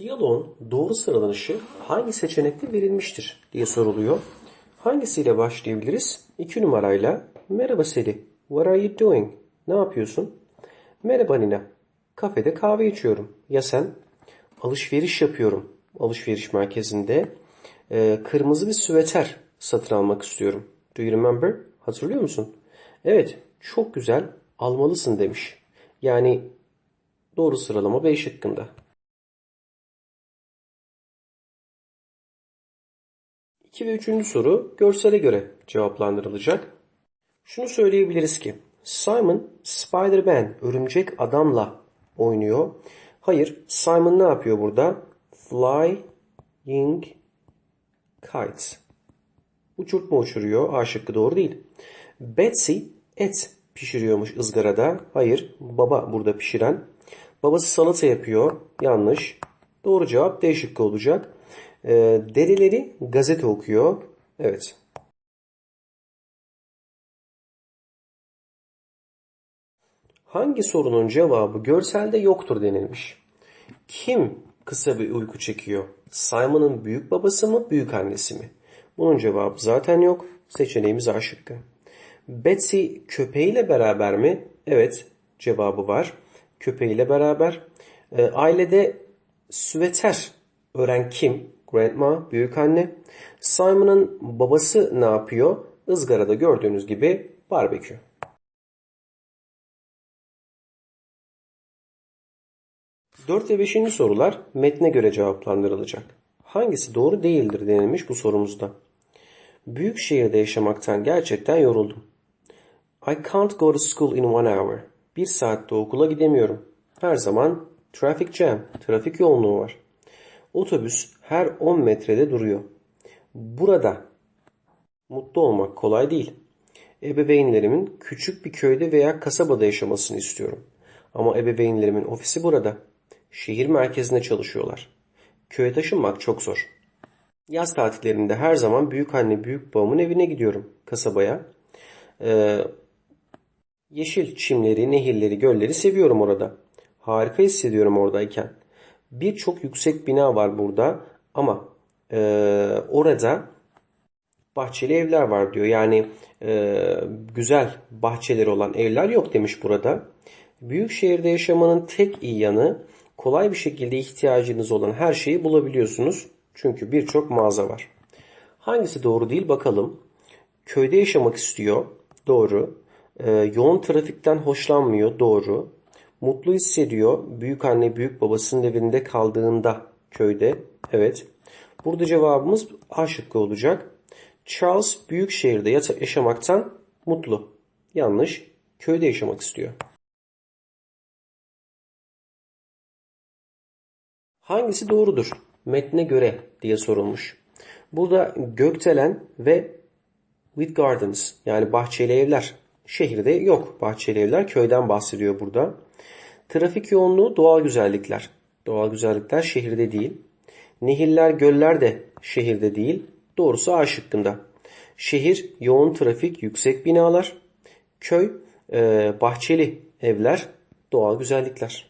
Diyaloğun doğru sıralanışı hangi seçenekte verilmiştir diye soruluyor. Hangisiyle başlayabiliriz? 2 numarayla Merhaba Seli, what are you doing? Ne yapıyorsun? Merhaba Nina, kafede kahve içiyorum. Ya sen? Alışveriş yapıyorum. Alışveriş merkezinde e, kırmızı bir süveter satın almak istiyorum. Do you remember? Hatırlıyor musun? Evet, çok güzel, almalısın demiş. Yani doğru sıralama B şıkkında. 2 ve 3. soru görsele göre cevaplandırılacak. Şunu söyleyebiliriz ki Simon Spider-Man örümcek adamla oynuyor. Hayır, Simon ne yapıyor burada? Flying kite. Uçurtma uçuruyor. A şıkkı doğru değil. Betsy et pişiriyormuş ızgarada. Hayır, baba burada pişiren. Babası salata yapıyor. Yanlış. Doğru cevap D şıkkı olacak. E, dedeleri gazete okuyor. Evet. Hangi sorunun cevabı görselde yoktur denilmiş. Kim kısa bir uyku çekiyor? Simon'ın büyük babası mı, büyük annesi mi? Bunun cevabı zaten yok. Seçeneğimiz A şıkkı. Betsy köpeğiyle beraber mi? Evet, cevabı var. Köpeğiyle beraber. E, ailede süveter ören kim? Grandma, büyük anne. Simon'ın babası ne yapıyor? Izgarada gördüğünüz gibi barbekü. Dört ve beşinci sorular metne göre cevaplandırılacak. Hangisi doğru değildir denilmiş bu sorumuzda. Büyük şehirde yaşamaktan gerçekten yoruldum. I can't go to school in one hour. Bir saatte okula gidemiyorum. Her zaman traffic jam, trafik yoğunluğu var. Otobüs her 10 metrede duruyor. Burada mutlu olmak kolay değil. Ebeveynlerimin küçük bir köyde veya kasabada yaşamasını istiyorum. Ama ebeveynlerimin ofisi burada. Şehir merkezinde çalışıyorlar. Köye taşınmak çok zor. Yaz tatillerinde her zaman büyük anne büyük babamın evine gidiyorum kasabaya. Ee, yeşil çimleri, nehirleri, gölleri seviyorum orada. Harika hissediyorum oradayken. Birçok yüksek bina var burada ama e, orada bahçeli evler var diyor. Yani e, güzel bahçeleri olan evler yok demiş burada. Büyük şehirde yaşamanın tek iyi yanı kolay bir şekilde ihtiyacınız olan her şeyi bulabiliyorsunuz. Çünkü birçok mağaza var. Hangisi doğru değil bakalım. Köyde yaşamak istiyor. Doğru. E, yoğun trafikten hoşlanmıyor. Doğru. Mutlu hissediyor. Büyük anne büyük babasının evinde kaldığında köyde. Evet. Burada cevabımız A şıkkı olacak. Charles büyük şehirde yaşamaktan mutlu. Yanlış. Köyde yaşamak istiyor. Hangisi doğrudur? Metne göre diye sorulmuş. Burada gökdelen ve with gardens yani bahçeli evler. Şehirde yok bahçeli evler. Köyden bahsediyor burada. Trafik yoğunluğu doğal güzellikler. Doğal güzellikler şehirde değil. Nehirler, göller de şehirde değil. Doğrusu A şıkkında. Şehir, yoğun trafik, yüksek binalar. Köy, e, bahçeli evler, doğal güzellikler.